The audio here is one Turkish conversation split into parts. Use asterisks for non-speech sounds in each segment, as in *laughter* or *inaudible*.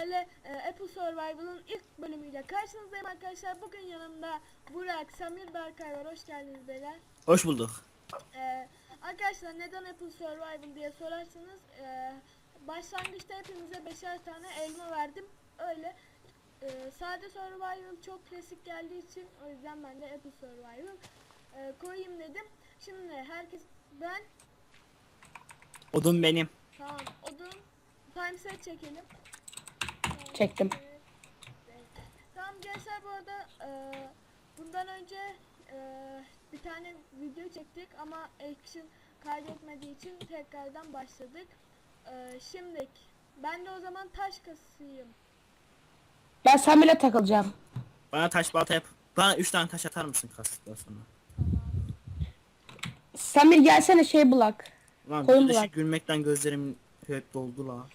sizlerle e, Apple Survival'ın ilk bölümüyle karşınızdayım arkadaşlar. Bugün yanımda Burak, Samir, Berkay var. Hoş geldiniz beyler. Hoş bulduk. E, arkadaşlar neden Apple Survival diye sorarsanız e, başlangıçta hepimize beşer tane elma verdim. Öyle e, sade Survival çok klasik geldiği için o yüzden ben de Apple Survival e, koyayım dedim. Şimdi herkes ben Odun benim. tamam odun time set çekelim. Çektim. Tamam gençler bu arada e, bundan önce e, bir tane video çektik ama action kaydetmediği için tekrardan başladık. E, şimdi ben de o zaman taş kasıyım. Ben Samir'le takılacağım. Bana taş balta yap. Bana 3 tane taş atar mısın kastıktan sonra? Samir gelsene şey bulak. Lan Koyun şu bulak. gülmekten gözlerim hep doldu la.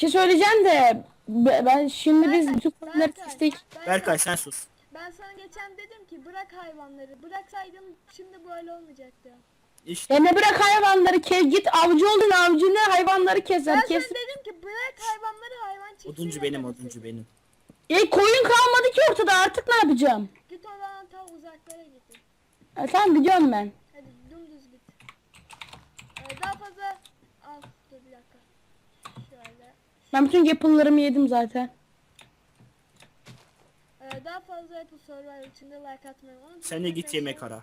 Bir şey söyleyeceğim de be- ben şimdi biz bütün konuları Berkay, seçtik. Berkay sen sus. Ben sana geçen dedim ki bırak hayvanları. Bıraksaydım şimdi böyle olmayacaktı. İşte Ya ne bırak hayvanları kes git avcı oldun avcı ne hayvanları keser Ben kes. sana dedim ki bırak hayvanları hayvan çiftliği oduncu benim yapalım oduncu benim. E koyun kalmadı ki ortada artık ne yapacağım? Git oradan ta uzaklara git. E, tamam gidiyorum ben. Hadi dümdüz git. Ee, daha fazla al dur bir dakika. Şöyle. Ben bütün yapıllarımı yedim zaten. Ee, daha fazla Apple Survivor için de like atmayı unutmayın. Sen de git yemek ara.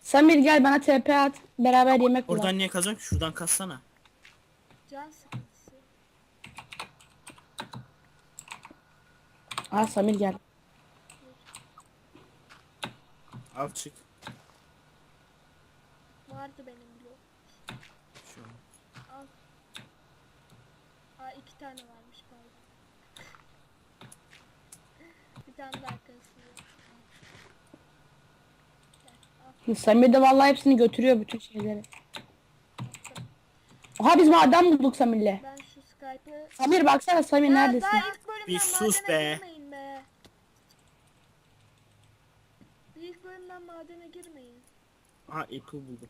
Samir gel bana TP at beraber yemek bulalım. Oradan niye kazan? Şuradan kassana. Can sıkıntısı. Aa Samir gel. Al çık. Vardı benim blok. Şu. Al. Aa iki tane varmış pardon. bir tane daha arkasında. Samir de vallahi hepsini götürüyor bütün şeyleri. Oha biz maden bulduk Samir'le. Ben şu Skype'ı... Samir baksana Samir Ya neredesin? Bir sus be. be. Bir ilk bölümden madene girmeyin. Ha apple buldum.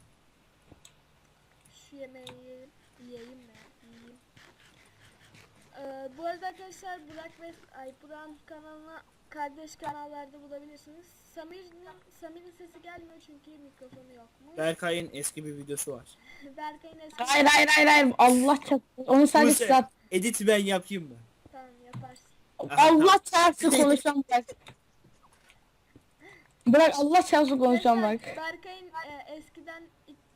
Şu yemeği yiyelim. Yiyeyim mi? Ee, bu arada arkadaşlar Burak ve Ay Burak'ın kanalına kardeş kanallarda bulabilirsiniz. Samir'in Samir'in sesi gelmiyor çünkü mikrofonu yokmuş. Berkay'ın eski bir videosu var. *laughs* Berkay'ın eski Hayır hayır hayır hayır Allah çarpsın. Onu sadece Buse, size at. Edit'i ben yapayım mı? tamam yaparsın. Allah çarpsın konuşan bak. *laughs* Bırak Allah çarpsın konuşan bak. Berkay'ın e, eskiden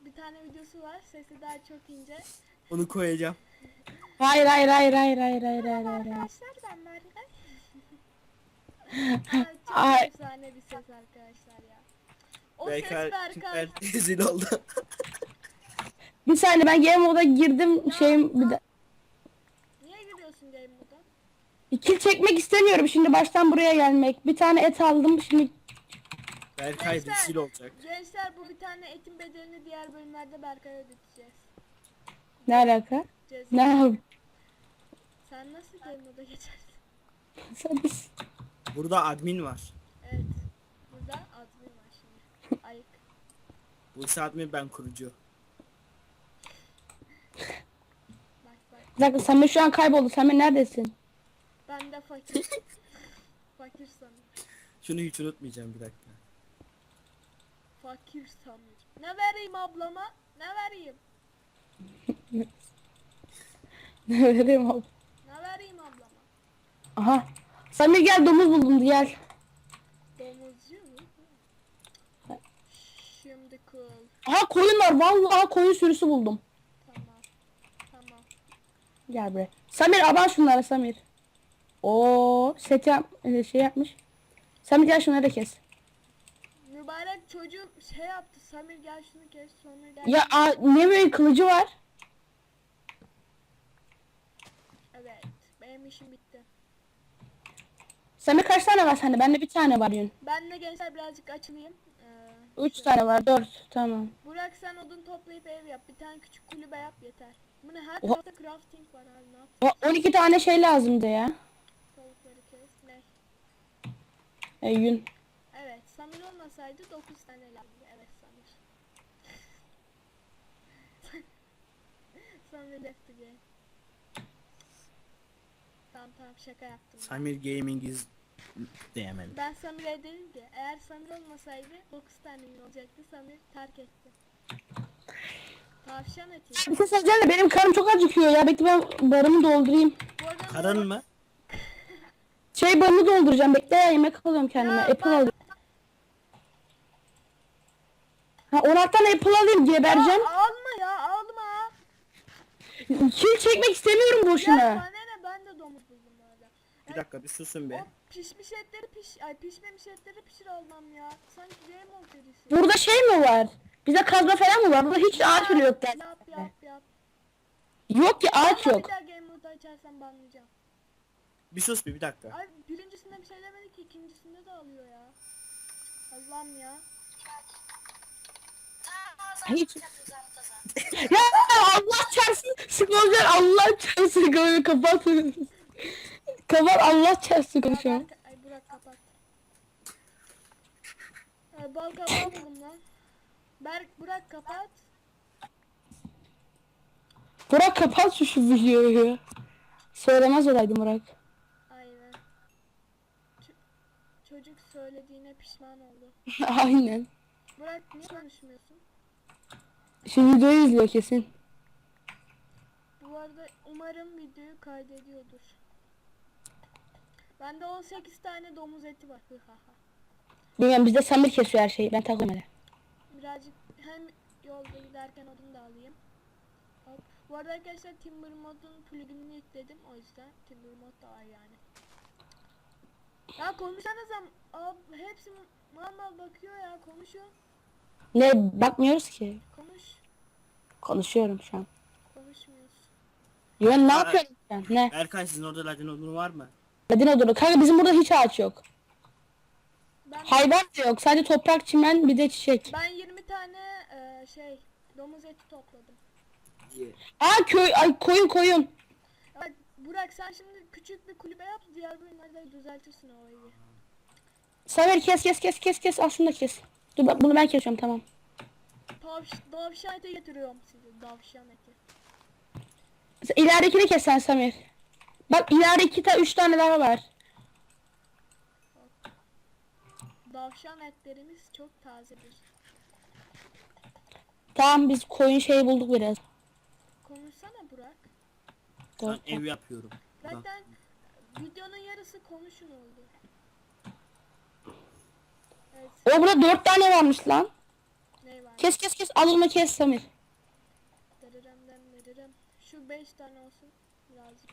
bir tane videosu var. Sesi daha çok ince. Onu koyacağım. Hayır hayır hayır hayır hayır hayır hayır hayır. Arkadaşlar ben Berkay. *laughs* Aa, çok Ay. efsane bir ses arkadaşlar ya. O ses Berkay. *laughs* Rezil oldu. *laughs* Bir saniye ben game moda girdim şeyim bir de. Niye gülüyorsun game moda? İkil çekmek istemiyorum şimdi baştan buraya gelmek. Bir tane et aldım şimdi. Berkay Gençler, rezil olacak. Gençler bu bir tane etin bedelini diğer bölümlerde Berkay'a ödeteceğiz. Ne alaka? Ne yap- Sen nasıl game moda geçersin? *laughs* Sen biz- Burada admin var. Evet. Burada admin var şimdi. Ayık. Bu ise admin ben kurucu. Bak bak. Bir dakika Samir şu an kayboldu. Samir neredesin? Ben de fakir. *laughs* fakir Samir. Şunu hiç unutmayacağım bir dakika. Fakir Samir. Ne vereyim ablama? Ne vereyim? *laughs* Ne vereyim abi? Ne vereyim ablama? Aha. Samir gel domuz buldum gel. Domuzcu mu? Şimdi cool. Aha koyun var. Vallahi koyun sürüsü buldum. Tamam. Tamam. Gel buraya. Samir aban şunlara Samir. Oo set yap e, şey yapmış. Samir gel şunları kes. Mübarek çocuğum şey yaptı. Samir gel şunu kes. Samir gel. Ya a, ne böyle kılıcı var? Evet. Benim işim bitti. Samir kaç tane var sende? Bende bir tane var yün. Ben de gençler birazcık açılayım. Ee, Üç tane var. Dört. Tamam. Burak sen odun toplayıp ev yap. Bir tane küçük kulübe yap yeter. Bu ne? Her tarafta crafting var abi. Ne yap? O 12 tane şey lazımdı ya. Tavukları kes. Ne? E, yün. Evet. Samir olmasaydı 9 tane lazımdı. Evet Samir. *laughs* Samir left the game. Tamam tamam şaka yaptım. ya. Samir Gaming is diyemedim. Ben Samir'e dedim ki eğer Samir olmasaydı 9 tane gün olacaktı. Samir terk etti. Tavşan eti. Bir şey söyleyeceğim de benim karnım çok acıkıyor ya. Bekle ben barımı doldurayım. Bu arada Karın mı? *laughs* Şey barımı dolduracağım. Bekle ya yemek alıyorum kendime. Ya Apple bak- alıyorum. Ha 16 tane apple alayım gebereceğim. Ya alma ya alma. Kil çekmek istemiyorum Ya boşuna. bana ne ben de domuz buldum bu arada. Bir dakika bir susun be. O pişmiş etleri piş ay pişmemiş etleri pişir almam ya. Sanki Game of serisi. Burada şey mi var? Bize kazma falan mı var? Burada hiç ağaç bile yok. Yap yap yap. Yok ki ağaç Ama yok. Bir daha Game Mode'u açarsam banlayacağım. Bir sus bir, bir dakika. Ay birincisinde bir şey demedi ki ikincisinde de alıyor ya. Allah'ım ya. Hiç. *laughs* ya Allah çarpsın. Sıkılacak Allah çarpsın. Böyle kapat. Kapat Allah çarpsın konuşuyorum. Ay Burak kapat. Ay, bal lan. Berk Burak kapat. Burak kapat şu, şu videoyu. Söylemez olaydım Burak. Aynen. Ç- çocuk söylediğine pişman oldu. *laughs* Aynen. Burak niye konuşmuyorsun? Şu videoyu izliyor kesin. Bu arada umarım videoyu kaydediyordur. Bende 18 tane domuz eti var. Bilmiyorum bizde Samir kesiyor her şeyi. Ben takıyorum hele. Birazcık hem yolda giderken odun da alayım. Hop. Bu arada arkadaşlar Timber modun pluginini yükledim. O yüzden Timber mod da var yani. Ya konuşsanıza. Abi hepsi mal mal bakıyor ya. Konuşun. Ne bakmıyoruz ki. Konuş. Konuşuyorum şu an. Konuşmuyoruz. Yo ne yapıyorum sen? Ne? Erkan sizin orada ladin odunu var mı? Ladin odunu. Kanka bizim burada hiç ağaç yok. Ben Hayvan da yok. Sadece toprak, çimen bir de çiçek. ben 20 tane e, şey domuz eti topladım. Aa köy, ay koyun koyun. Bak Burak sen şimdi küçük bir kulübe yap. Diğer bölümlerde düzeltirsin orayı. Samir kes kes kes kes kes. Al şunu da kes. Dur bak bunu ben kesiyorum tamam. Tavş, tavşan eti getiriyorum size. Tavşan eti. İleridekini kes sen Samir. Bak ileride iki tane üç tane daha var. Tavşan etlerimiz çok tazedir. Tamam biz koyun şeyi bulduk biraz. Konuşsana Burak. Dur. Ben ev yapıyorum. Bak, Zaten videonun yarısı konuşun oldu. Evet, O burada dört tane varmış lan. ne var? Kes kes kes. Al onu kes Samir. Dırırım dem dırırım. Şu beş tane olsun birazcık.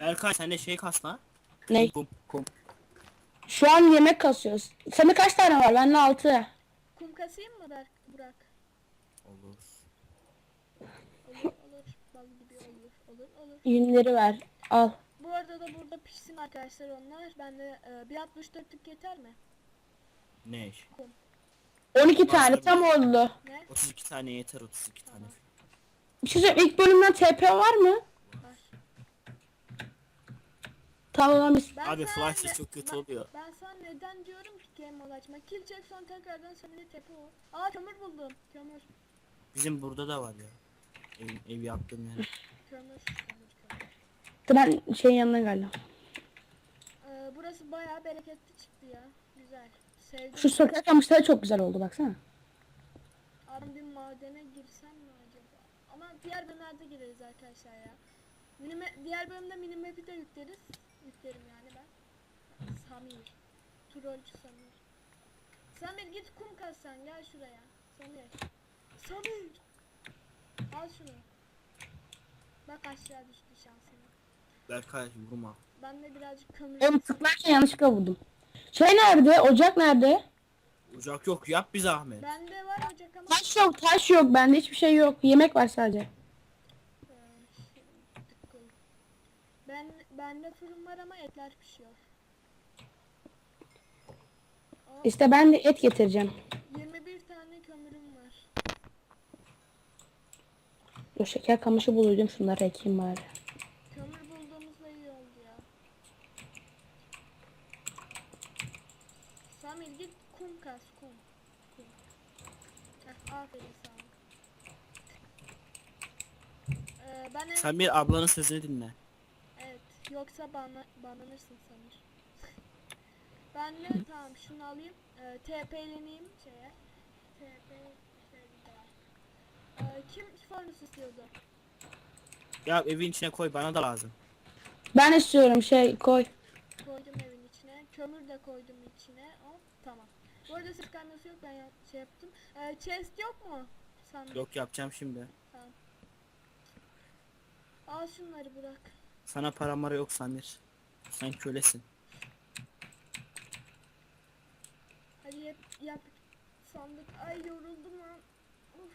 Erkan sen de şey kas lan. Ne? Kum kum. Şu an yemek kasıyoruz. Samir kaç tane var? Bende altı. Kum kasayım mı Berk, Burak? Olur. Olur olur. Bal gibi olur. Olur olur. Yünleri ver. Al. Bu arada da burada pişsin arkadaşlar onlar. Ben de e, bir 64'lük yeter mi? Ne iş? 12 tane tam oldu. Ne? 32 tane yeter 32 tane. Bir şey söyleyeyim. İlk bölümden TP var mı? Tamam biz. Ben Abi sana flash ne- çok kötü ben- oluyor. Ben sana neden diyorum ki game mode açma. Kill çek son tekrardan seninle tepe o. Aa kömür buldum. Kömür. Bizim burada da var ya. Ev, ev yaptım yani. Kömür. Kömür kömür. Ben şeyin yanına geldim. Ee, burası bayağı bereketli çıktı ya. Güzel. Sevdim. Şu sokak kamışları çok güzel oldu baksana. Arın bir madene girsem mi acaba? Ama diğer bölümlerde gireriz arkadaşlar ya. Minime, diğer bölümde minimap'i de yükleriz. Yüklerim yani ben. Samir. Trollcü Samir. Samir git kum kazsan gel şuraya. Samir. Samir. Al şunu. Bak aşağı düştü şansına. Berkay vurma. Ben de birazcık kömür. Oğlum tıklarken yanlışlıkla vurdum. Şey nerede? Ocak nerede? Ocak yok yap bir zahmet. Bende var ocak ama. Taş yok, taş yok. Bende hiçbir şey yok. Yemek var sadece. Ee, şey, tıkkıl. Ben bende fırın var ama etler pişiyor. Aa, İşte ben de et getireceğim. 21 tane kömürüm var. Dur şeker kamışı buluydum. Şunları ekeyim bari. Kömür bulduğumuzda iyi oldu ya. Samir git kum kaz kum. kum. Heh, aferin. Ee, ben en... Bir ablanın sözünü dinle. Yoksa bana banlanırsın sanır. *laughs* ben de tamam şunu alayım. Ee, TP'leneyim şeye. TP şey daha. Ee, kim furnace istiyordu? Ya evin içine koy bana da lazım. Ben istiyorum şey koy. Koydum evin içine. Kömür de koydum içine. Hop tamam. Bu arada kamerası yok ben ya- şey yaptım. Ee, chest yok mu? Sandık. Yok yapacağım şimdi. Tamam. Al şunları bırak. Sana para mara yok Samir. Sen kölesin. Hadi yap, yap. Sandık. Ay yoruldum lan. Uf.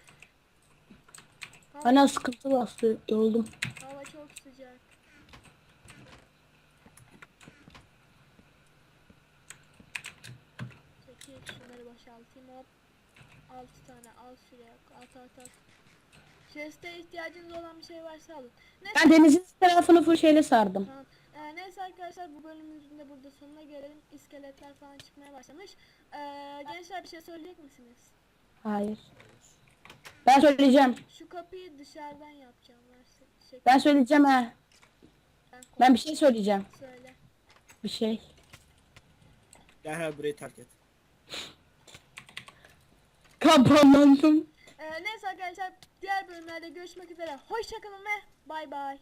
Hava, Bana sıkıntı bastı. Yoruldum. hava çok sıcak. Çekil şunları boşaltayım hop. 6 tane al şuraya. At at at. Chest'e ihtiyacınız olan bir şey varsa alın. Neyse, Ben denizin tarafını full şeyle sardım. Tamam. Ee, neyse arkadaşlar bu bölümümüzün de burada sonuna gelelim. İskeletler falan çıkmaya başlamış. Ee, gençler bir şey söyleyecek misiniz? Hayır. Ben söyleyeceğim. Şu kapıyı dışarıdan yapacağım. Versin. Şey, Ben söyleyeceğim ha. ben Ben bir şey söyleyeceğim. söyle. Bir şey. Derhal burayı terk et. Kapanlandım. Ee, neyse arkadaşlar diğer bölümlerde görüşmek üzere. Hoşçakalın ve bay bay.